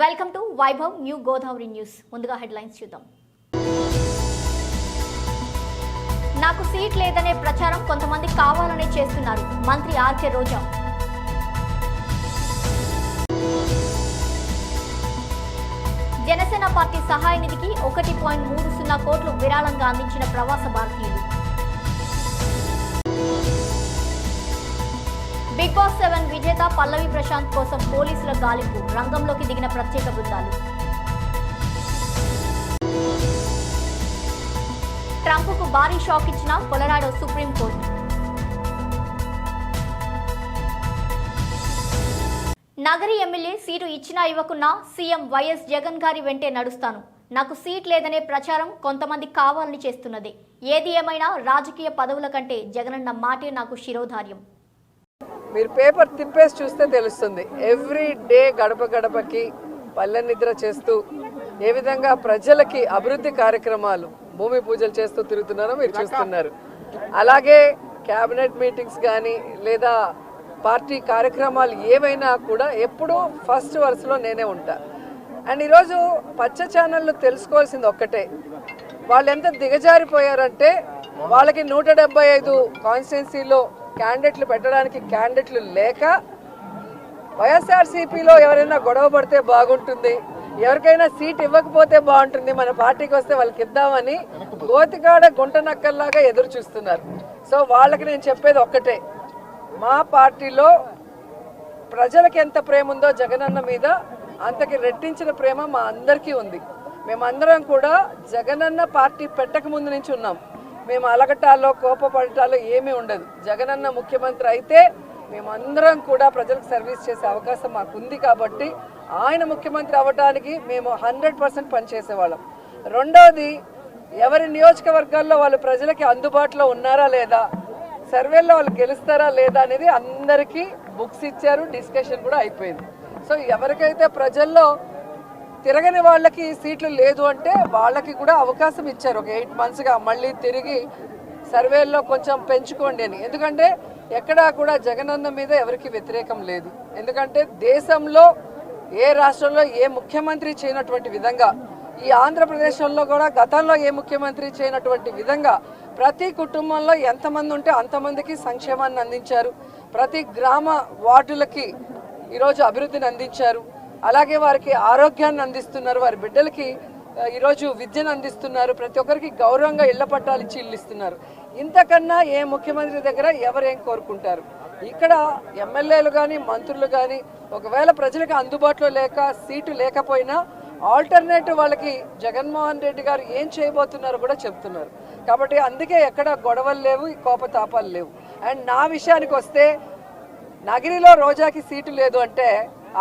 Welcome to Vaibhav new Godavari news. ముందుగా headlines చూద్దాం. నాకు సీట్ లేదనే ప్రచారం కొంతమంది కావాలనే చేస్తున్నారు. మంత్రి ఆర్కే రోజా. జనసేన పార్టీ సహాయ నిధికి ఒకటి పాయింట్ మూడు సున్నా కోట్లు విరాళంగా అందించిన ప్రవాస భారతీయులు. బిగ్ బాస్ సెవెన్ విజేత పల్లవి ప్రశాంత్ కోసం పోలీసుల గాలింపు రంగంలోకి దిగిన ప్రత్యేక బృందాలు. ట్రంప్కు భారీ షాక్ ఇచ్చిన Colorado Supreme Court Nagari MLA seat ఇచ్చినా ఇవ్వకున్నా సీఎం వైఎస్ జగన్ గారి వెంటే నడుస్తాను. నాకు సీట్ లేదనే ప్రచారం కొంతమంది కావాలని చేస్తున్నది. ఏది ఏమైనా రాజకీయ పదవుల కంటే జగనన్న మాటే నాకు శిరోధార్యం. మీరు పేపర్ తిప్పేసి చూస్తే తెలుస్తుంది. ఎవ్రీ డే గడప గడపకి పల్లె నిద్ర చేస్తూ ఏ విధంగా ప్రజలకి అభివృద్ధి కార్యక్రమాలు భూమి పూజలు చేస్తూ తిరుగుతున్నారో మీరు చూస్తున్నారు. అలాగే క్యాబినెట్ మీటింగ్స్ కానీ లేదా పార్టీ కార్యక్రమాలు ఏవైనా కూడా ఎప్పుడూ ఫస్ట్ వరుసలో నేనే ఉంటా. అండ్ ఈరోజు పచ్చ ఛానళ్ళు తెలుసుకోవాల్సింది ఒక్కటే. వాళ్ళు ఎంత దిగజారిపోయారంటే వాళ్ళకి నూట డెబ్బై ఐదు కాన్స్టిట్యున్సీలో క్యాండిడేట్లు పెట్టడానికి క్యాండిడేట్లు లేక వైఎస్ఆర్సీపీలో ఎవరైనా గొడవ పడితే బాగుంటుంది. ఎవరికైనా సీట్ ఇవ్వకపోతే బాగుంటుంది. మన పార్టీకి వస్తే వాళ్ళకి ఇద్దామని గోతికాడ గుంట నక్కల్లాగా ఎదురు చూస్తున్నారు. సో వాళ్ళకి నేను చెప్పేది ఒక్కటే. మా పార్టీలో ప్రజలకు ఎంత ప్రేమ ఉందో జగనన్న మీద అంతకి రెట్టించిన ప్రేమ మా అందరికీ ఉంది. మేమందరం కూడా జగనన్న పార్టీ పెట్టక ముందు నుంచి ఉన్నాం. మేము అలగటాలో కోపపడటాలో ఏమీ ఉండదు. జగనన్న ముఖ్యమంత్రి అయితే మేమందరం కూడా ప్రజలకు సర్వీస్ చేసే అవకాశం మాకుంది కాబట్టి ఆయన ముఖ్యమంత్రి అవ్వడానికి మేము హండ్రెడ్ పర్సెంట్ పనిచేసేవాళ్ళం. రెండవది ఎవరి నియోజకవర్గాల్లో వాళ్ళు ప్రజలకి అందుబాటులో ఉన్నారా లేదా సర్వేలో వాళ్ళు గెలుస్తారా లేదా అనేది అందరికీ బుక్స్ ఇచ్చారు డిస్కషన్ కూడా అయిపోయింది. సో ఎవరికైతే ప్రజల్లో తిరగని వాళ్ళకి సీట్లు లేదు అంటే వాళ్ళకి కూడా అవకాశం ఇచ్చారు. ఒక ఎయిట్ మంత్స్గా మళ్ళీ తిరిగి సర్వేల్లో కొంచెం పెంచుకోండి అని. ఎందుకంటే ఎక్కడా కూడా జగనన్న మీద ఎవరికి వ్యతిరేకం లేదు. ఎందుకంటే దేశంలో ఏ రాష్ట్రంలో ఏ ముఖ్యమంత్రి చేయనటువంటి విధంగా ఈ ఆంధ్రప్రదేశ్లో కూడా గతంలో ఏ ముఖ్యమంత్రి చేయనటువంటి విధంగా ప్రతి కుటుంబంలో ఎంతమంది ఉంటే అంతమందికి సంక్షేమాన్ని అందించారు. ప్రతి గ్రామ వార్డులకి ఈరోజు అభివృద్ధిని అందించారు. అలాగే వారికి ఆరోగ్యాన్ని అందిస్తున్నారు. వారి బిడ్డలకి ఈరోజు విద్యను అందిస్తున్నారు. ప్రతి ఒక్కరికి గౌరవంగా ఇళ్ళ పట్టాలు ఇచ్చి ఇల్లు ఇస్తున్నారు. ఇంతకన్నా ఏ ముఖ్యమంత్రి దగ్గర ఎవరేం కోరుకుంటారు? ఇక్కడ ఎమ్మెల్యేలు కానీ మంత్రులు కానీ ఒకవేళ ప్రజలకు అందుబాటులో లేక సీటు లేకపోయినా ఆల్టర్నేటివ్ వాళ్ళకి జగన్మోహన్ రెడ్డి గారు ఏం చేయబోతున్నారో కూడా చెప్తున్నారు. కాబట్టి అందుకే ఎక్కడ గొడవలు లేవు ఈ కోపతాపాలు లేవు. అండ్ నా విషయానికి వస్తే నగిరిలో రోజాకి సీటు లేదు అంటే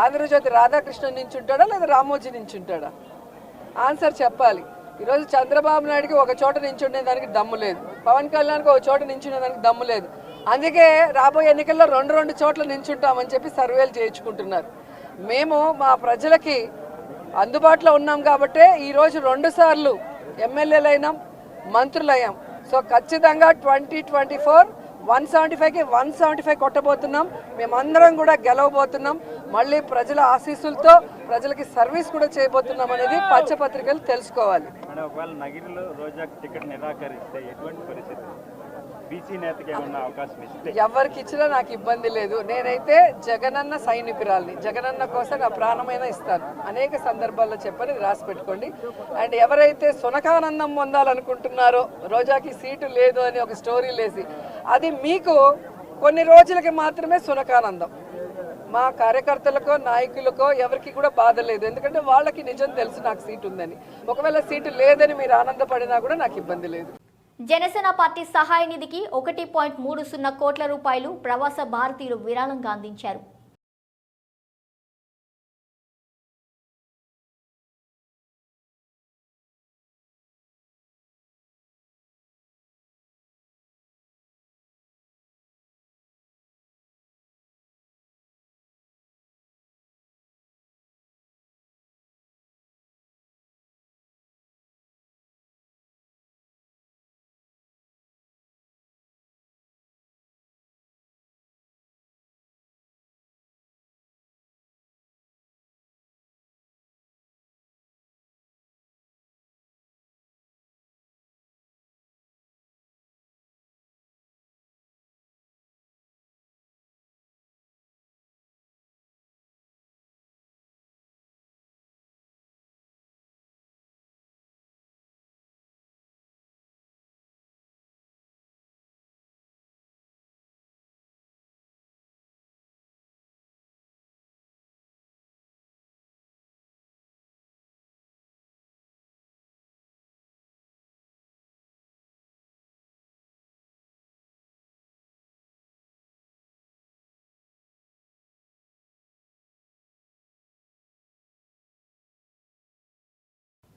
ఆంధ్రజ్యోతి రాధాకృష్ణ నుంచి ఉంటాడా లేదా రామోజీ నుంచి ఉంటాడా ఆన్సర్ చెప్పాలి. ఈరోజు చంద్రబాబు నాయుడుకి ఒక చోట నించుండే దానికి దమ్ము లేదు. పవన్ కళ్యాణ్కి ఒక చోట నించునే దానికి దమ్ము లేదు. అందుకే రాబోయే ఎన్నికల్లో రెండు రెండు చోట్ల నించుంటామని చెప్పి సర్వేలు చేయించుకుంటున్నారు. మేము మా ప్రజలకి అందుబాటులో ఉన్నాం కాబట్టే ఈరోజు రెండు సార్లు ఎమ్మెల్యేలైనాం మంత్రులయ్యాం. సో ఖచ్చితంగా twenty twenty four one seventy ఫైవ్కి వన్ సెవెంటీ ఫైవ్ కొట్టబోతున్నాం. మేమందరం కూడా గెలవబోతున్నాం. మళ్ళీ ప్రజల ఆశీస్సులతో ప్రజలకి సర్వీస్ కూడా చేయబోతున్నాం అనేది పచ్చపత్రికలు తెలుసుకోవాలి. ఎవరికి ఇచ్చినా నాకు ఇబ్బంది లేదు. నేనైతే జగనన్న సైనికురాల్ని జగనన్న కోసం నా ప్రాణమైనా ఇస్తాను. అనేక సందర్భాల్లో చెప్పని రాసి పెట్టుకోండి. అండ్ ఎవరైతే సునకానందం పొందాలనుకుంటున్నారో రోజాకి సీటు లేదు అని ఒక స్టోరీ లేసి అది మీకు కొన్ని రోజులకి మాత్రమే సునకానందం. మా కార్యకర్తలకో నాయకులకో ఎవరికి కూడా బాధ లేదు. ఎందుకంటే వాళ్ళకి నిజం తెలుసు నాకు సీటు ఉందని. ఒకవేళ సీటు లేదని మీరు ఆనందపడినా కూడా నాకు ఇబ్బంది లేదు. జనసేన పార్టీ సహాయ నిధికి ఒకటి పాయింట్ మూడు సున్నా కోట్ల రూపాయలు ప్రవాస భారతీయులు విరాళంగా అందించారు.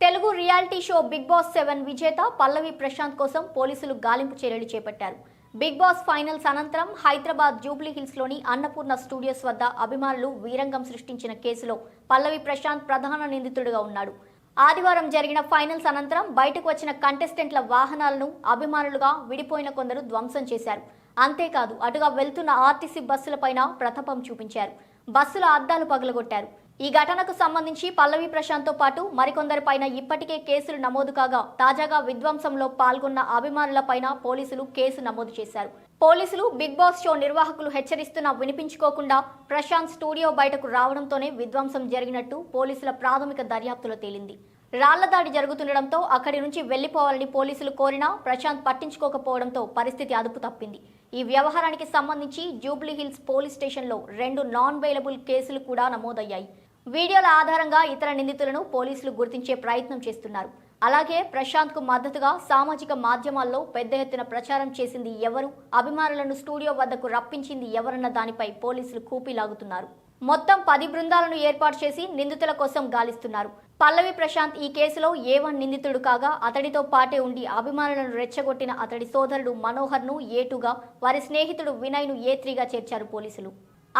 Telugu reality show Bigg Boss seven విజేత పల్లవి ప్రశాంత్ కోసం పోలీసులు గాలింపు చర్యలు చేపట్టారు. బిగ్ బాస్ ఫైనల్స్ అనంతరం హైదరాబాద్ జూబ్లీ హిల్స్లోని అన్నపూర్ణ స్టూడియోస్ వద్ద అభిమానులు వీరంగం సృష్టించిన కేసులో పల్లవి ప్రశాంత్ ప్రధాన నిందితుడిగా ఉన్నాడు. ఆదివారం జరిగిన ఫైనల్స్ అనంతరం బయటకు వచ్చిన కంటెస్టెంట్ల వాహనాలను అభిమానులుగా విడిపోయిన కొందరు ధ్వంసం చేశారు. అంతేకాదు అటుగా వెళ్తున్న ఆర్టీసీ బస్సులపైన ప్రతాపం చూపించారు. బస్సుల అద్దాలు పగలగొట్టారు. ఈ ఘటనకు సంబంధించి పల్లవి ప్రశాంత్తో పాటు మరికొందరిపైన ఇప్పటికే కేసులు నమోదు కాగా తాజాగా విధ్వంసంలో పాల్గొన్న అభిమానులపైన పోలీసులు కేసు నమోదు చేశారు. పోలీసులు బిగ్ బాస్ షో నిర్వాహకులు హెచ్చరిస్తున్నా వినిపించుకోకుండా ప్రశాంత్ స్టూడియో బయటకు రావడంతోనే విధ్వంసం జరిగినట్టు పోలీసుల ప్రాథమిక దర్యాప్తులో తేలింది. రాళ్ళ దాడి జరుగుతుండటంతో అక్కడి నుంచి వెళ్ళిపోవాలని పోలీసులు కోరినా ప్రశాంత్ పట్టించుకోకపోవడంతో పరిస్థితి అదుపు తప్పింది. ఈ వ్యవహారానికి సంబంధించి జూబ్లీహిల్స్ పోలీస్ స్టేషన్లో రెండు నాన్ బెయిలబుల్ కేసులు కూడా నమోదయ్యాయి. వీడియోల ఆధారంగా ఇతర నిందితులను పోలీసులు గుర్తించే ప్రయత్నం చేస్తున్నారు. అలాగే ప్రశాంత్కు మద్దతుగా సామాజిక మాధ్యమాల్లో పెద్ద ఎత్తున ప్రచారం చేసింది ఎవరు? అభిమానులను స్టూడియో వద్దకు రప్పించింది ఎవరన్న దానిపై పోలీసులు కూపీలాగుతున్నారు మొత్తం పది బృందాలను ఏర్పాటు చేసి నిందితుల కోసం గాలిస్తున్నారు. పల్లవి ప్రశాంత్ ఈ కేసులో ఏ వన్ నిందితుడు కాగా అతడితో పాటే ఉండి అభిమానులను రెచ్చగొట్టిన అతడి సోదరుడు మనోహర్ను ఏటుగా వారి స్నేహితుడు వినయ్ను ఏ త్రీగా చేర్చారు పోలీసులు.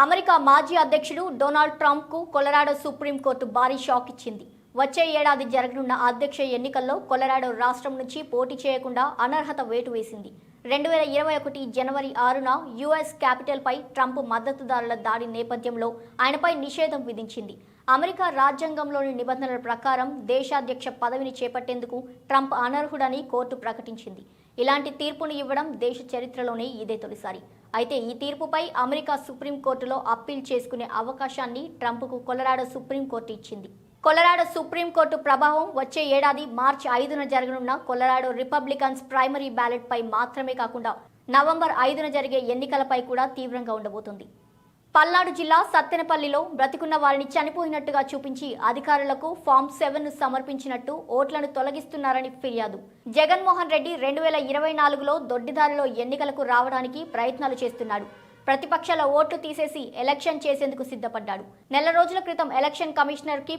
అమెరికా మాజీ అధ్యక్షుడు డొనాల్డ్ ట్రంప్కు కొలరాడో సుప్రీంకోర్టు భారీ షాక్ ఇచ్చింది. వచ్చే ఏడాది జరగనున్న అధ్యక్ష ఎన్నికల్లో కొలరాడో రాష్ట్రం నుంచి పోటీ చేయకుండా అనర్హత వేటు వేసింది. రెండు వేల ఇరవై ఒకటి జనవరి ఆరున యుఎస్ క్యాపిటల్పై ట్రంప్ మద్దతుదారుల దాడి నేపథ్యంలో ఆయనపై నిషేధం విధించింది. అమెరికా రాజ్యాంగంలోని నిబంధనల ప్రకారం దేశాధ్యక్ష పదవిని చేపట్టేందుకు ట్రంప్ అనర్హుడని కోర్టు ప్రకటించింది. ఇలాంటి తీర్పును ఇవ్వడం దేశ చరిత్రలోనే ఇదే తొలిసారి. అయితే ఈ తీర్పుపై అమెరికా సుప్రీంకోర్టులో అప్పీల్ చేసుకునే అవకాశాన్ని ట్రంప్కు కొలరాడో సుప్రీంకోర్టు ఇచ్చింది. కొలరాడో సుప్రీంకోర్టు ప్రభావం వచ్చే ఏడాది మార్చి ఐదున జరగనున్న కొలరాడో రిపబ్లికన్స్ ప్రైమరీ బ్యాలెట్ పై మాత్రమే కాకుండా నవంబర్ ఐదున జరిగే ఎన్నికలపై కూడా తీవ్రంగా ఉండబోతుంది. పల్నాడు జిల్లా సత్తెనపల్లిలో బ్రతికున్న వారిని చనిపోయినట్టుగా చూపించి అధికారులకు ఫామ్ సెవెన్ను సమర్పించినట్టు ఓట్లను తొలగిస్తున్నారని ఫిర్యాదు. జగన్మోహన్ రెడ్డి రెండు వేల ఇరవై నాలుగులో దొడ్డిదారిలో ఎన్నికలకు రావడానికి ప్రయత్నాలు చేస్తున్నాడు. ప్రతిపక్షాల ఓట్లు తీసేసి ఎలక్షన్ చేసేందుకు సిద్ధపడ్డాడు. నెల రోజుల క్రితం ఎలక్షన్ కమిషనర్కి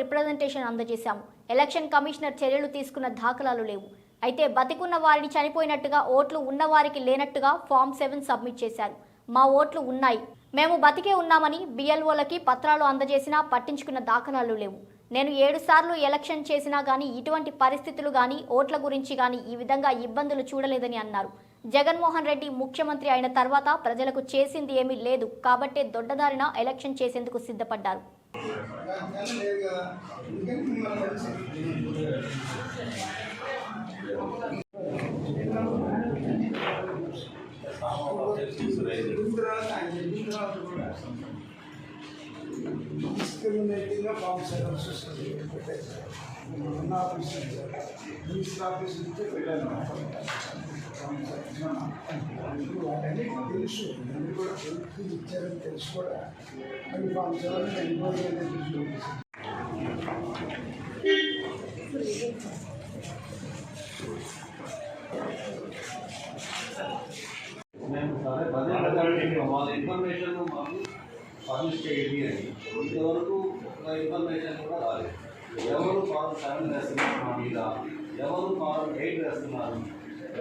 రిప్రజెంటేషన్ అందజేశాము. ఎలక్షన్ కమిషనర్ చర్యలు తీసుకున్న దాఖలాలు లేవు. అయితే బతికున్న వారిని చనిపోయినట్టుగా ఓట్లు ఉన్నవారికి లేనట్టుగా ఫామ్ సెవెన్ సబ్మిట్ చేశారు. మా ఓట్లు ఉన్నాయి. మేము బతికే ఉన్నామని బిఎల్ఓలకి పత్రాలు అందజేసినా పట్టించుకున్న దాఖలాలు లేవు. నేను ఏడు సార్లు ఎలక్షన్ చేసినా గానీ ఇటువంటి పరిస్థితులు గానీ ఓట్ల గురించి గానీ ఈ విధంగా ఇబ్బందులు చూడలేదని అన్నారు. జగన్మోహన్ రెడ్డి ముఖ్యమంత్రి అయిన తర్వాత ప్రజలకు చేసింది ఏమీ లేదు. కాబట్టే దొడ్డదారిన ఎలక్షన్ చేసేందుకు సిద్ధపడ్డారు. తెలుసు అన్ని కూడా తెలుసు ఇచ్చారని తెలుసు కూడా అది ఫామ్ సెవెన్ ఎంక్వైరీ అనేది చూపించింది మేము సరే పదే పదే వాళ్ళ ఇన్ఫర్మేషన్ మాకు పబ్లిష్ చేయండి అని ఇంతవరకు ఒక ఇన్ఫర్మేషన్ కూడా రాలేదు ఎవరు ఫారం సెవెన్ వేస్తున్నారు మా మీద ఎవరు ఫారం ఎయిట్ వేస్తున్నారు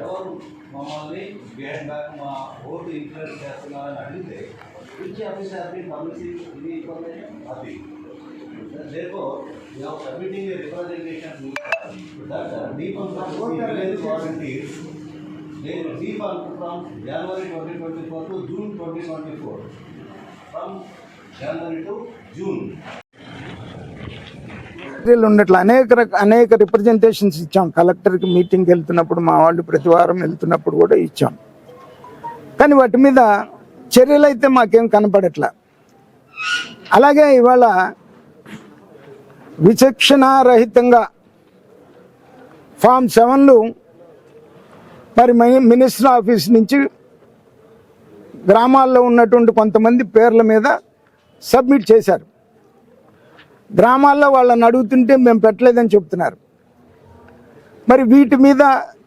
ఎవరు మమ్మల్ని బిహైండ్ బ్యాక్ మా ఓటు ఇన్ఫ్లుయెన్స్ చేస్తున్నారని అడిగితే విచ్ ఆఫీసర్ బీన్ పబ్లిషింగ్ ఇది ఇన్ఫర్మేషన్ అది Therefore, we are submitting a representation that uh, default from the village volunteers they default from January 2024 to June 2024. From January to June. సెక్రటరీలు ఉన్నట్లు అనేక రక అనేక రిప్రజెంటేషన్స్ ఇచ్చాం. కలెక్టర్కి మీటింగ్కి వెళ్తున్నప్పుడు మా వాళ్ళు ప్రతి వారం వెళ్తున్నప్పుడు కూడా ఇచ్చాం. కానీ వాటి మీద చర్యలు అయితే మాకేం కనపడట్లా. అలాగే ఇవాళ విచక్షణారహితంగా ఫామ్ సెవెన్లు మరి మినిస్టర్ ఆఫీస్ నుంచి గ్రామాల్లో ఉన్నటువంటి కొంతమంది పేర్ల మీద సబ్మిట్ చేశారు. గ్రామాల్లో వాళ్ళని అడుగుతుంటే మేము పెట్టలేదని చెప్తున్నారు. మరి వీటి మీద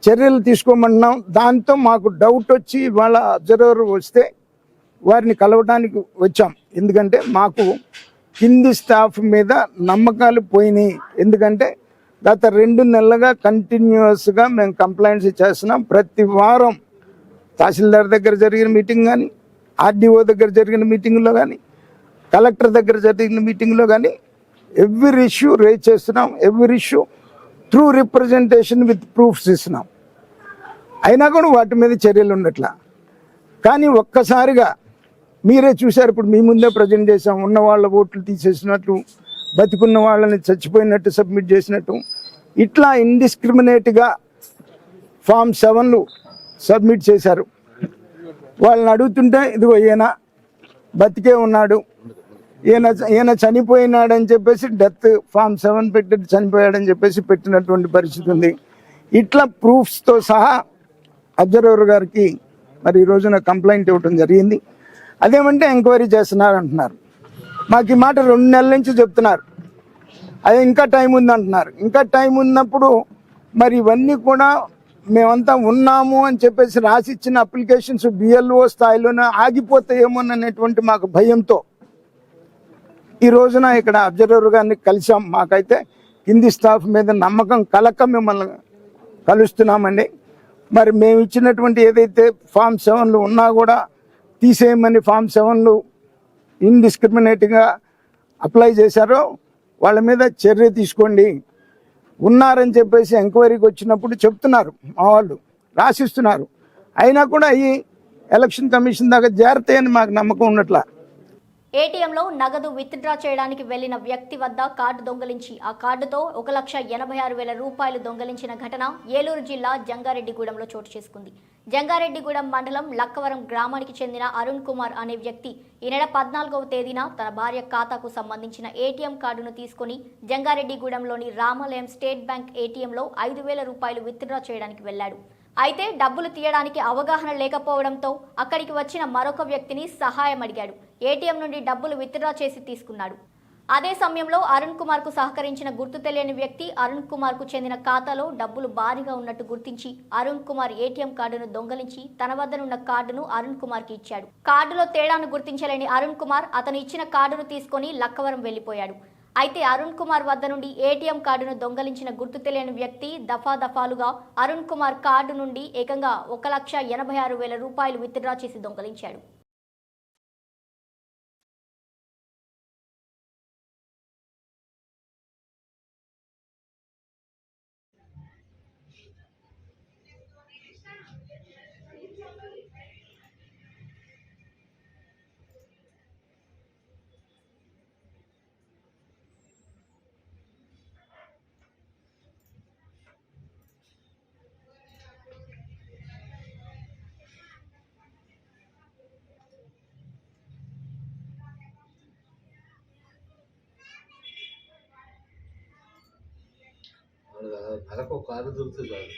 చర్యలు తీసుకోమంటున్నాం. దాంతో మాకు డౌట్ వచ్చి వాళ్ళ అబ్జర్వర్ వస్తే వారిని కలవడానికి వచ్చాం. ఎందుకంటే మాకు కింది స్టాఫ్ మీద నమ్మకాలు పోయినాయి. ఎందుకంటే గత రెండు నెలలుగా కంటిన్యూస్గా మేము కంప్లైంట్స్ చేస్తున్నాం. ప్రతి వారం తహసీల్దార్ దగ్గర జరిగిన మీటింగ్ కానీ ఆర్డీఓ దగ్గర జరిగిన మీటింగ్లో కానీ కలెక్టర్ దగ్గర జరిగిన మీటింగ్లో కానీ ఎవ్రీ ఇష్యూ రేజ్ చేస్తున్నాం. Every issue through representation with proofs ఇస్తున్నాం. అయినా కూడా వాటి మీద చర్యలు ఉండట్లా. కానీ ఒక్కసారిగా మీరే చూశారు ఇప్పుడు మీ ముందే ప్రజెంట్ చేసాం ఉన్న వాళ్ళ ఓట్లు తీసేసినట్టు బతికున్న వాళ్ళని చచ్చిపోయినట్టు సబ్మిట్ చేసినట్టు. ఇట్లా ఇండిస్క్రిమినేట్గా ఫామ్ సెవెన్లు సబ్మిట్ చేశారు. వాళ్ళని అడుగుతుంటే ఇదిగో ఈయన బతికే ఉన్నాడు. ఈయన ఈయన చనిపోయినాడని చెప్పేసి డెత్ ఫామ్ సెవెన్ పెట్టి చనిపోయాడని చెప్పేసి పెట్టినటువంటి పరిస్థితి ఉంది. ఇట్లా ప్రూఫ్స్తో సహా అబ్జర్వర్ గారికి మరి ఈ రోజున కంప్లైంట్ ఇవ్వడం జరిగింది. అదేమంటే ఎంక్వైరీ చేస్తున్నారు అంటున్నారు మాకు ఈ మాట రెండు నెలల నుంచి చెప్తున్నారు. అదే ఇంకా టైం ఉంది అంటున్నారు ఇంకా టైం ఉన్నప్పుడు మరి ఇవన్నీ కూడా మేమంతా ఉన్నాము అని చెప్పేసి రాసిచ్చిన అప్లికేషన్స్ బిఎల్ఓ స్థాయిలోనే ఆగిపోతాయేమో అనేటువంటి మాకు భయంతో ఈ రోజున ఇక్కడ అబ్జర్వర్ గారిని కలిసాం మాకైతే కింది స్టాఫ్ మీద నమ్మకం కలక మిమ్మల్ని కలుస్తున్నామండి. మరి మేము ఇచ్చినటువంటి ఏదైతే ఫామ్ సెవెన్లు ఉన్నా కూడా తీసేయమని ఫామ్ సెవెన్లు ఇండిస్క్రిమినేట్గా అప్లై చేశారో వాళ్ళ మీద చర్య తీసుకోండి. ఉన్నారని చెప్పేసి ఎంక్వైరీకి వచ్చినప్పుడు చెప్తున్నారు మా వాళ్ళు రాసిస్తున్నారు. అయినా కూడా ఈ ఎలక్షన్ కమిషన్ దాకా చేరతాయని మాకు నమ్మకం ఉన్నట్ల. ఏటీఎంలో నగదు విత్డ్రా చేయడానికి వెళ్ళిన వ్యక్తి వద్ద కార్డు దొంగలించి ఆ కార్డుతో ఒక లక్ష ఎనభై ఆరు వేల రూపాయలు దొంగలించిన ఘటన ఏలూరు జిల్లా జంగారెడ్డిగూడెంలో చోటు చేసుకుంది. జంగారెడ్డిగూడెం మండలం లక్కవరం గ్రామానికి చెందిన అరుణ్ కుమార్ అనే వ్యక్తి ఈ నెల పద్నాలుగవ తేదీన తన భార్య ఖాతాకు సంబంధించిన ఏటీఎం కార్డును తీసుకుని జంగారెడ్డిగూడెంలోని రామాలయం స్టేట్ బ్యాంక్ ఏటీఎంలో ఐదు వేల రూపాయలు విత్డ్రా చేయడానికి వెళ్ళాడు అయితే డబ్బులు తీయడానికి అవగాహన లేకపోవడంతో అక్కడికి వచ్చిన మరొక వ్యక్తిని సహాయం అడిగాడు. ఏటీఎం నుండి డబ్బులు విత్డ్రా చేసి తీసుకున్నాడు. అదే సమయంలో అరుణ్ కుమార్కు సహకరించిన గుర్తు తెలియని వ్యక్తి అరుణ్ కుమార్కు చెందిన ఖాతాలో డబ్బులు భారీగా ఉన్నట్టు గుర్తించి అరుణ్ కుమార్ ఏటీఎం కార్డును దొంగలించి తన వద్దనున్న కార్డును అరుణ్ కుమార్కి ఇచ్చాడు. కార్డులో తేడాను గుర్తించలేని అరుణ్ కుమార్ అతను ఇచ్చిన కార్డును తీసుకొని లక్కవరం వెళ్ళిపోయాడు అయితే అరుణ్ కుమార్ వద్ద నుండి ఏటీఎం కార్డును దొంగలించిన గుర్తు తెలియని వ్యక్తి దఫా దఫాలుగా అరుణ్ కుమార్ కార్డు నుండి ఏకంగా ఒక లక్ష ఎనభై ఆరు వేల రూపాయలు విత్డ్రా చేసి దొంగలించాడు. ఒక కారు దొరుకుతుంది కాదు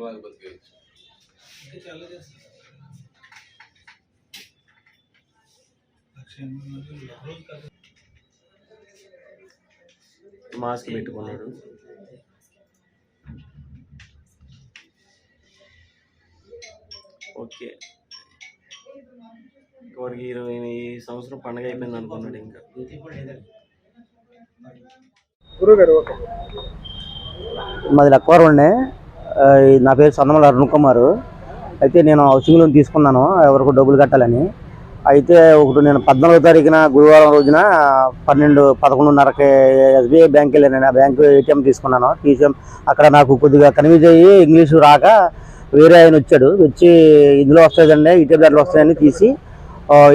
లాగా బతికేయచ్చు. మాస్క్ పెట్టుకున్నాడు. ఓకే. వాడికి ఇరవై సంవత్సరం పండగ అయిపోయింది అనుకున్నాడు ఇంకా. మాది లక్వరం అండి. నా పేరు సన్నమల అరుణ్ కుమార్. అయితే నేను హౌసింగ్ లోన్ తీసుకున్నాను ఎవరికి డబ్బులు కట్టాలని. అయితే ఒకటి నేను పద్నాలుగో తారీఖున గురువారం రోజున పన్నెండు పదకొండున్నరకి ఎస్బీఐ బ్యాంక్ వెళ్ళాను ఆ బ్యాంక్ ఏటీఎం తీసుకున్నాను. తీసాం అక్కడ నాకు కొద్దిగా కన్విన్స్ అయ్యి ఇంగ్లీషు రాక వేరే ఆయన వచ్చాడు. వచ్చి ఇందులో వస్తుందండి ఈటీఎం దాంట్లో వస్తాయని తీసి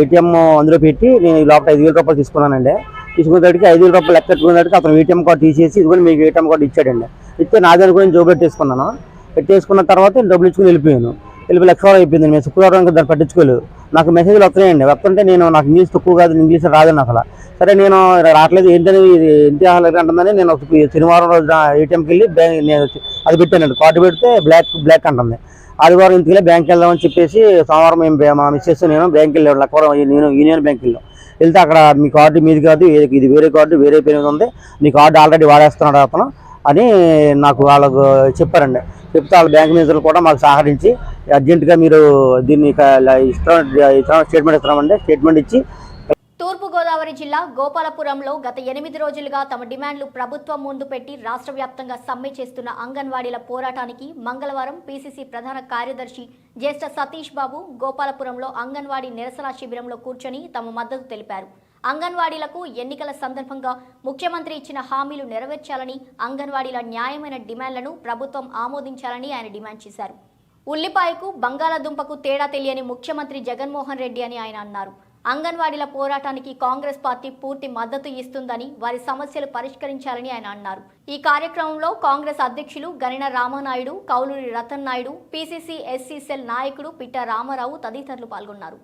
ఏటీఎం అందులో పెట్టి నేను ఈ లోపల ఐదు వేల రూపాయలు తీసుకున్నానండి. తీసుకునేటికి ఐదు వేల రూపాయలు లెక్క పెట్టుకునేటికి అతను ఏటీఎం కార్డు తీసేసి ఇదిగో మీకు ఏటీఎం కార్డు ఇచ్చాడండి. ఇస్తే నాది కూడా జో పెట్టేసుకున్నాను. పెట్టేసుకున్న తర్వాత నేను డబ్బులు ఇచ్చుకుని వెళ్ళిపోయాను. వెళ్ళిపోయి లక్ష అయిపోయింది. నేను శుక్రవారం ఇంకా దాన్ని పట్టించుకోలేదు. నాకు మెసేజ్లు వస్తున్నాయండి. వస్తుంటే నేను నాకు ఇంగ్లీష్ తక్కువ కాదు ఇంగ్లీష్ రాదండి అసలు. సరే నేను రావట్లేదు. ఏంటని ఇది? ఏంటి అంటుందని నేను ఒక శనివారం రోజు ఏటీఎంకి వెళ్ళి బ్యాంక్ నేను అది పెట్టానండి. కార్డు పెడితే బ్లాక్ బ్లాక్ అంటుంది. ఆదివారం ఇంటికి బ్యాంక్ వెళ్దామని చెప్పేసి సోమవారం మేము మా మిస్సెస్ నేను బ్యాంక్ వెళ్ళాను లక్కవరం నేను యూనియన్ బ్యాంక్ వెళ్ళాం. వెళ్తే అక్కడ మీ కార్డు మీది కాదు ఇది- వేరే కార్డు వేరే పేరు మీద ఉంది. మీ కార్డు ఆల్రెడీ వాడేస్తున్నాడు అతను అని నాకు వాళ్ళకు చెప్పారండి. చెప్తే వాళ్ళ బ్యాంక్ మేనేజర్లు కూడా మాకు సహకరించి అర్జెంటుగా మీరు దీన్ని ఇక ఇస్తాం స్టేట్మెంట్ ఇస్తున్నామండి. స్టేట్మెంట్ ఇచ్చి తూర్పుగోదావరి జిల్లా గోపాలపురంలో గత ఎనిమిది రోజులుగా తమ డిమాండ్లు ప్రభుత్వం ముందు పెట్టి రాష్ట్ర వ్యాప్తంగా సమ్మె చేస్తున్న అంగన్వాడీల పోరాటానికి మంగళవారం పీసీసీ ప్రధాన కార్యదర్శి జ్యేష్ఠ సతీష్ బాబు గోపాలపురంలో అంగన్వాడీ నిరసన శిబిరంలో కూర్చొని తమ మద్దతు తెలిపారు. అంగన్వాడీలకు ఎన్నికల సందర్భంగా ముఖ్యమంత్రి ఇచ్చిన హామీలు నెరవేర్చాలని అంగన్వాడీల న్యాయమైన డిమాండ్లను ప్రభుత్వం ఆమోదించాలని ఆయన డిమాండ్ చేశారు. ఉల్లిపాయకు బంగాళాదుంపకు తేడా తెలియని ముఖ్యమంత్రి జగన్మోహన్ రెడ్డి అని ఆయన అన్నారు. అంగన్వాడీల పోరాటానికి కాంగ్రెస్ పార్టీ పూర్తి మద్దతు ఇస్తుందని వారి సమస్యలు పరిష్కరించాలని ఆయన అన్నారు. ఈ కార్యక్రమంలో కాంగ్రెస్ అధ్యక్షులు Ganina Ramanaidu Kowluri Ratan Naidu PCC SC cell నాయకుడు పిట్ట రామారావు తదితరులు పాల్గొన్నారు.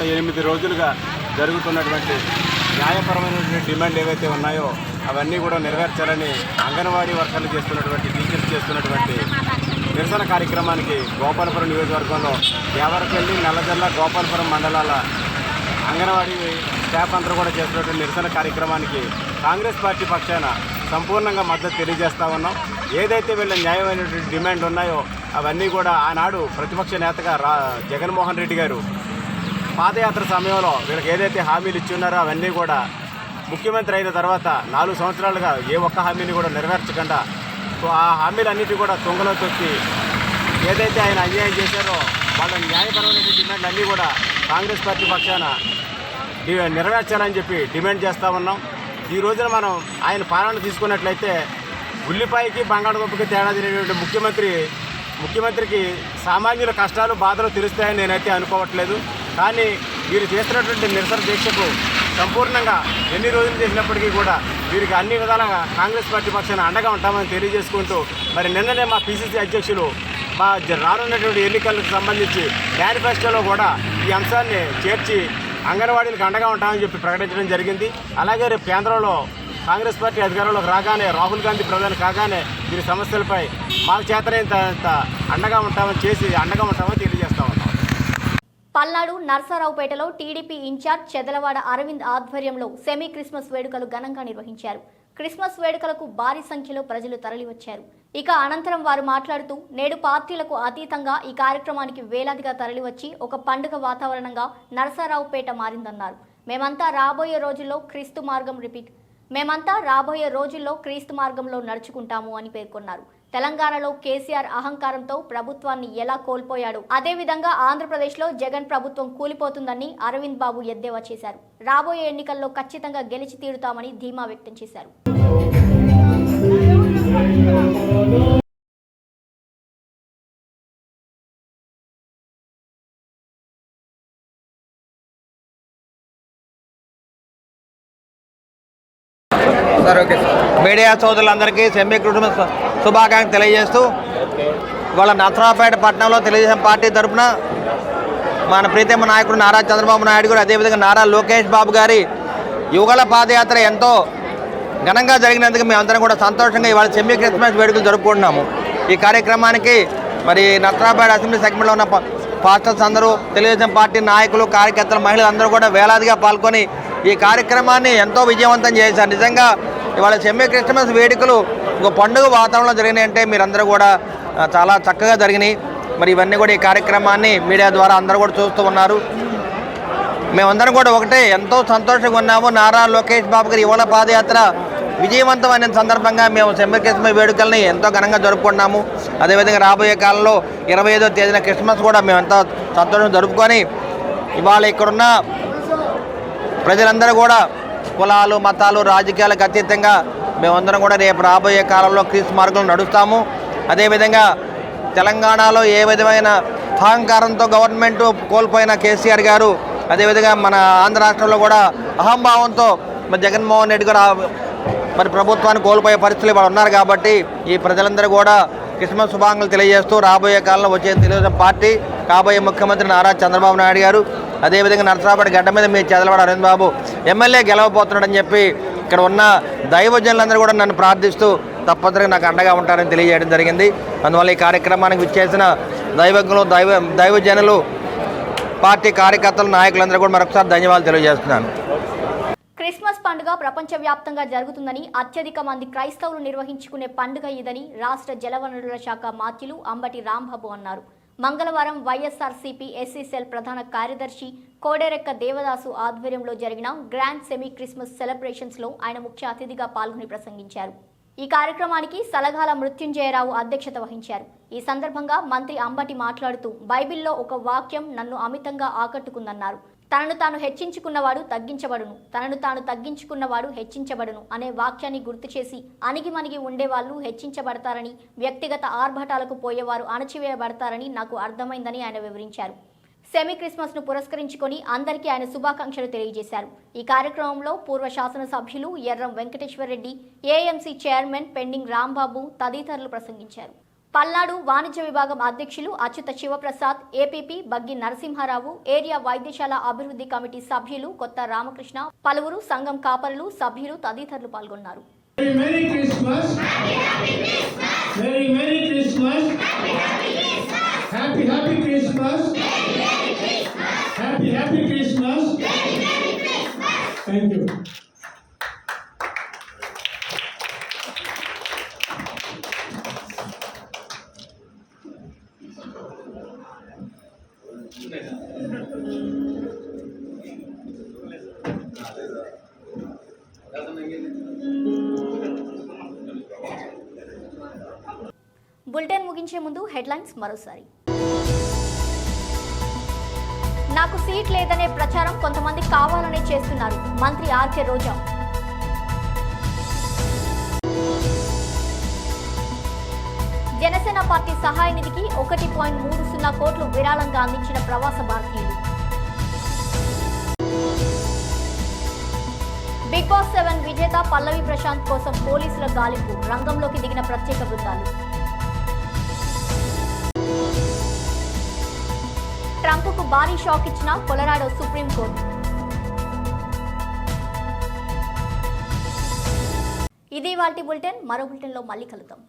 గత ఎనిమిది రోజులుగా జరుగుతున్నటువంటి న్యాయపరమైనటువంటి డిమాండ్ ఏవైతే ఉన్నాయో అవన్నీ కూడా నెరవేర్చాలని అంగన్వాడీ వర్కర్లు చేస్తున్నటువంటి టీచర్స్ చేస్తున్నటువంటి నిరసన కార్యక్రమానికి గోపాలపురం నియోజకవర్గంలో దేవరపల్లి నల్లజల్ల గోపాలపురం మండలాల అంగన్వాడీ స్టాఫ్ అందరూ కూడా చేస్తున్నటువంటి నిరసన కార్యక్రమానికి కాంగ్రెస్ పార్టీ పక్షాన సంపూర్ణంగా మద్దతు తెలియజేస్తా ఉన్నాం. ఏదైతే వీళ్ళ న్యాయమైనటువంటి డిమాండ్ ఉన్నాయో అవన్నీ కూడా ఆనాడు ప్రతిపక్ష నేతగా రా జగన్మోహన్ రెడ్డి గారు పాదయాత్ర సమయంలో వీళ్ళకి ఏదైతే హామీలు ఇచ్చి ఉన్నారో అవన్నీ కూడా ముఖ్యమంత్రి అయిన తర్వాత నాలుగు సంవత్సరాలుగా ఏ ఒక్క హామీని కూడా నెరవేర్చకుండా సో ఆ హామీలన్నిటి కూడా తుంగలో తొక్కి ఏదైతే ఆయన అన్యాయం చేశారో వాళ్ళ న్యాయపరమైన డిమాండ్లు అన్నీ కూడా కాంగ్రెస్ పార్టీ పక్షాన నెరవేర్చాలని చెప్పి డిమాండ్ చేస్తూ ఉన్నాం. ఈ రోజున మనం ఆయన పాలన తీసుకున్నట్లయితే ఉల్లిపాయకి బంగాళదుంపకి తేడా తినేటువంటి ముఖ్యమంత్రి ముఖ్యమంత్రికి సామాన్యుల కష్టాలు బాధలు తెలుస్తాయని నేనైతే అనుకోవట్లేదు. కానీ వీరు చేస్తున్నటువంటి నిరసన దీక్షకు సంపూర్ణంగా ఎన్ని రోజులు చేసినప్పటికీ కూడా వీరికి అన్ని విధాలుగా కాంగ్రెస్ పార్టీ పక్షాన అండగా ఉంటామని తెలియజేసుకుంటూ మరి నిన్ననే మా పిసిసి అధ్యక్షులు మా రానున్నటువంటి ఎన్నికలకు సంబంధించి మేనిఫెస్టోలో కూడా ఈ అంశాన్ని చేర్చి అంగన్వాడీలకు అండగా ఉంటామని చెప్పి ప్రకటించడం జరిగింది. అలాగే రేపు కేంద్రంలో కాంగ్రెస్ పార్టీ అధికారంలోకి రాగానే రాహుల్ గాంధీ ప్రధాని కాగానే వీరి సమస్యలపై మాకు చేతనైనంత అండగా ఉంటామని చేసి అండగా ఉంటామని తెలియజేస్తారు పల్నాడు నర్సారావుపేటలో టీడీపీ ఇన్ఛార్జ్ చెదలవాడ అరవింద్ ఆధ్వర్యంలో సెమీ క్రిస్మస్ వేడుకలు ఘనంగా నిర్వహించారు. క్రిస్మస్ వేడుకలకు భారీ సంఖ్యలో ప్రజలు తరలివచ్చారు. ఇక అనంతరం వారు మాట్లాడుతూ నేడు పార్టీలకు అతీతంగా ఈ కార్యక్రమానికి వేలాదిగా తరలివచ్చి ఒక పండుగ వాతావరణంగా నరసరావుపేట మారిందన్నారు. మేమంతా రాబోయే రోజుల్లో క్రీస్తు మార్గం రిపీట్ మేమంతా రాబోయే రోజుల్లో క్రీస్తు మార్గంలో నడుచుకుంటాము అని పేర్కొన్నారు. తెలంగాణలో కేసీఆర్ అహంకారంతో ప్రభుత్వాన్ని ఎలా కోల్పోయాడు? అదేవిధంగా ఆంధ్రప్రదేశ్లో జగన్ ప్రభుత్వం కూలిపోతుందని అరవింద్ బాబు ఎద్దేవా చేశారు. రాబోయే ఎన్నికల్లో ఖచ్చితంగా గెలిచి తీరుతామని ధీమా వ్యక్తం చేశారు. మీడియా సోదరులందరికీ సెమీ కుటుంబ శుభాకాంక్షలు తెలియజేస్తూ ఇవాళ నసరాపేట పట్టణంలో తెలుగుదేశం పార్టీ తరఫున మన ప్రీతమ నాయకుడు నారా చంద్రబాబు నాయుడు గారు అదేవిధంగా నారా లోకేష్ బాబు గారి యుగల పాదయాత్ర ఎంతో ఘనంగా జరిగినందుకు మేమందరం కూడా సంతోషంగా ఇవాళ సెమీ క్రిస్మస్ వేడుకలు జరుపుకుంటున్నాము. ఈ కార్యక్రమానికి మరి నత్రాపేట అసెంబ్లీ సెగ్మెంట్లో ఉన్న పాస్టర్స్ అందరూ తెలుగుదేశం పార్టీ నాయకులు కార్యకర్తలు మహిళలు అందరూ కూడా వేలాదిగా పాల్గొని ఈ కార్యక్రమాన్ని ఎంతో విజయవంతం చేశారు. నిజంగా ఇవాళ సెమీ క్రిస్మస్ వేడుకలు ఒక పండుగ వాతావరణంలో జరిగినాయి అంటే మీరందరూ కూడా చాలా చక్కగా జరిగినాయి. మరి ఇవన్నీ కూడా ఈ కార్యక్రమాన్ని మీడియా ద్వారా అందరూ కూడా చూస్తూ ఉన్నారు. మేమందరం కూడా ఒకటే ఎంతో సంతోషంగా ఉన్నాము. నారా లోకేష్ బాబు గారి యువన పాదయాత్ర విజయవంతమైన సందర్భంగా మేము సెమ్మె క్రిస్మస్ వేడుకల్ని ఎంతో ఘనంగా జరుపుకున్నాము అదేవిధంగా రాబోయే కాలంలో ఇరవై ఐదో తేదీన క్రిస్మస్ కూడా మేము ఎంతో సంతోషంగా జరుపుకొని ఇవాళ ఇక్కడున్న ప్రజలందరూ కూడా కులాలు మతాలు రాజకీయాలకు అతీతంగా మేమందరం కూడా రేపు రాబోయే కాలంలో క్రీస్తు మార్గంలో నడుస్తాము. అదేవిధంగా తెలంగాణలో ఏ విధమైన అహంకారంతో గవర్నమెంట్ కోల్పోయిన కేసీఆర్ గారు అదేవిధంగా మన ఆంధ్ర రాష్ట్రంలో కూడా అహంభావంతో మరి జగన్మోహన్ రెడ్డి గారు మరి ప్రభుత్వాన్ని కోల్పోయే పరిస్థితులు ఇవాళ ఉన్నారు కాబట్టి ఈ ప్రజలందరూ కూడా క్రిస్మస్ శుభాకాంక్షలు తెలియజేస్తూ రాబోయే కాలంలో వచ్చే తెలుగుదేశం పార్టీ కాబోయే ముఖ్యమంత్రి నారా చంద్రబాబు నాయుడు గారు అదేవిధంగా నరసరాపేట గడ్డ మీద మీ చదలవాడ అరవింద్ బాబు ఎమ్మెల్యే గెలవబోతున్నాడని చెప్పి ఇక్కడ ఉన్న దైవజనులందరూ కూడా నన్ను ప్రార్థిస్తూ తప్పనిసరిగా నాకు అండగా ఉంటారని తెలియజేయడం జరిగింది. అందువల్ల ఈ కార్యక్రమానికి విచ్చేసిన దైవజ్ఞులు దైవ దైవజనులు పార్టీ కార్యకర్తలు నాయకులందరూ కూడా మరొకసారి ధన్యవాదాలు తెలియజేస్తున్నాను. క్రిస్మస్ పండుగ ప్రపంచవ్యాప్తంగా జరుగుతుందని అత్యధిక మంది క్రైస్తవులు నిర్వహించుకునే పండుగ ఇదని రాష్ట్ర జలవనరుల శాఖ మాత్యులు అంబటి రాంబాబు అన్నారు. మంగళవారం వైఎస్ఆర్సీపీ ఎస్సీ సెల్ ప్రధాన కార్యదర్శి కోడెరెక్క దేవదాసు ఆధ్వర్యంలో జరిగిన గ్రాండ్ సెమీ క్రిస్మస్ సెలబ్రేషన్స్లో ఆయన ముఖ్య అతిథిగా పాల్గొని ప్రసంగించారు. ఈ కార్యక్రమానికి సలగాల మృత్యుంజయరావు అధ్యక్షత వహించారు. ఈ సందర్భంగా మంత్రి అంబటి మాట్లాడుతూ బైబిల్లో ఒక వాక్యం నన్ను అమితంగా ఆకట్టుకుందన్నారు. తనను తాను హెచ్చించుకున్నవాడు తగ్గించబడును. తనను తాను తగ్గించుకున్నవాడు హెచ్చించబడును అనే వాక్యాన్ని గుర్తు చేసి అణిగిమణిగి ఉండేవాళ్ళు హెచ్చించబడతారని వ్యక్తిగత ఆర్భటాలకు పోయేవారు అణచివేయబడతారని నాకు అర్థమైందని ఆయన వివరించారు. సెమీ క్రిస్మస్ను పురస్కరించుకొని అందరికీ ఆయన శుభాకాంక్షలు తెలియజేశారు. ఈ కార్యక్రమంలో పూర్వ శాసనసభ్యులు ఎర్రం వెంకటేశ్వరరెడ్డి ఏఎంసీ చైర్మన్ పెండింగ్ రాంబాబు తదితరులు ప్రసంగించారు. పల్నాడు వాణిజ్య విభాగం అధ్యక్షులు అచ్యుత శివప్రసాద్ ఏపీపీ బగ్గి నరసింహారావు ఏరియా వైద్యశాల అభివృద్ధి కమిటీ సభ్యులు కొత్త రామకృష్ణ పలువురు సంఘం కాపరులు సభ్యులు తదితరులు పాల్గొన్నారు. Thank you. బులెటిన్ ముందు హెడ్లైన్స్ మరోసారి. నాకు సీట్ లేదనే ప్రచారం కొంతమంది కావాలనే చేస్తున్నారు మంత్రి ఆర్కే రోజా. జనసేన పార్టీ సహాయ నిధికి ఒకటి పాయింట్ మూడు సున్నా కోట్లు విరాళంగా అందించిన ప్రవాస భారతీయులు. బిగ్ బాస్ సెవెన్ విజేత పల్లవి ప్రశాంత్ కోసం పోలీసుల గాలింపు రంగంలోకి దిగిన ప్రత్యేక బృందాలు. ట్రంప్కు భారీ షాక్ ఇచ్చిన కొలరాడో సుప్రీంకోర్టు. ఇది వాటి బులెటిన్ మరో బులెటిన్లో మళ్ళీ కలుద్దాం.